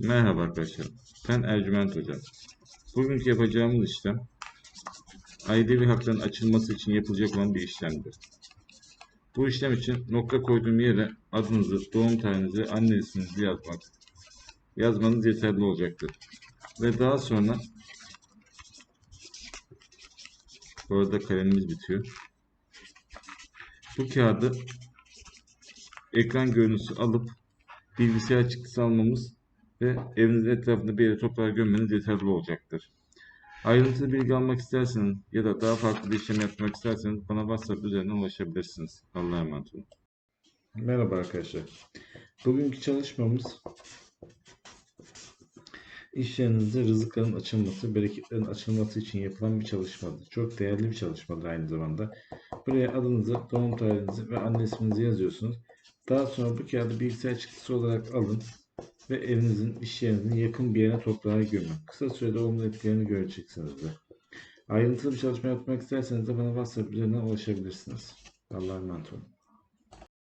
Merhaba arkadaşlar. Ben Ercüment Hocam. Bugünkü yapacağımız işlem ailevi hakların açılması için yapılacak olan bir işlemdir. Bu işlem için nokta koyduğum yere adınızı, doğum tarihinizi anne isminizi yazmak, yazmanız yeterli olacaktır. Ve daha sonra bu arada kalemimiz bitiyor. Bu kağıdı ekran görüntüsü alıp bilgisayar çıktısı almamız ve evinizin etrafında bir yere toprağa gömmeniz yeterli olacaktır. Ayrıntılı bilgi almak isterseniz ya da daha farklı bir işlem yapmak isterseniz bana WhatsApp üzerinden ulaşabilirsiniz. Allah'a emanet olun. Merhaba arkadaşlar. Bugünkü çalışmamız iş yerinizde rızıkların açılması, bereketlerin açılması için yapılan bir çalışmadır. Çok değerli bir çalışmadır aynı zamanda. Buraya adınızı, doğum tarihinizi ve anne isminizi yazıyorsunuz. Daha sonra bu kağıdı bilgisayar çıktısı olarak alın ve evinizin, iş yerinizin yakın bir yerine toprağa gömün. Kısa sürede olumlu etkilerini göreceksiniz de. Ayrıntılı bir çalışma yapmak isterseniz de bana WhatsApp üzerinden ulaşabilirsiniz. Allah'a emanet olun.